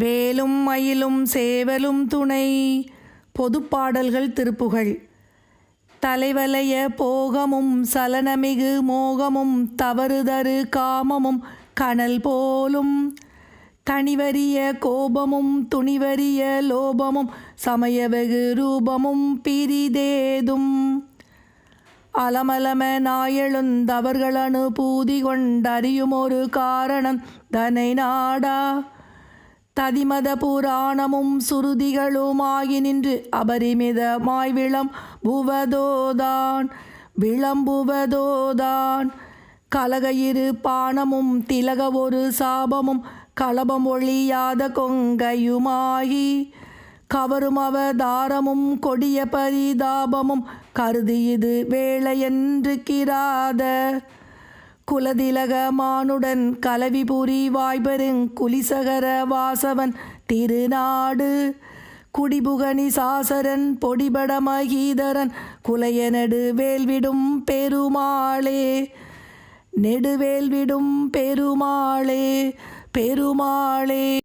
வேலும் மயிலும் சேவலும் துணை. பொதுப்பாடல்கள் திருப்புகள். தலைவலைய போகமும் சலனமிகு மோகமும் தவறுதரு காமமும் கனல் போலும். தனிவரிய கோபமும் துணிவரிய லோபமும் சமயவெகு ரூபமும் பிரிதேதும். அலமலம நாயெழுந்தவர்களனு பூதி கொண்டறியும் ஒரு காரணம் தனை நாடா. ததிமத புராணமும் சுருதிகளுமாகி நின்று அபரிமிதமாய் விளம் புவதோதான். விளம்புவதோதான் கலகையிரு பானமும் திலக ஒரு சாபமும் கலபம் ஒழியாத கொங்கையுமாகி கவரும் அவதாரமும் கொடிய பரிதாபமும் கருதி இது வேளையென்று கிராத. குலதிலக மானுடன் கலவி புரி வாய்பெருங் குலிசகர வாசவன் திருநாடு. குடிபுகனி சாசரன் பொடிபட மகீதரன் குலைய நெடு வேல்விடும் பெருமாளே நெடுவேல்விடும் பெருமாளே பெருமாளே.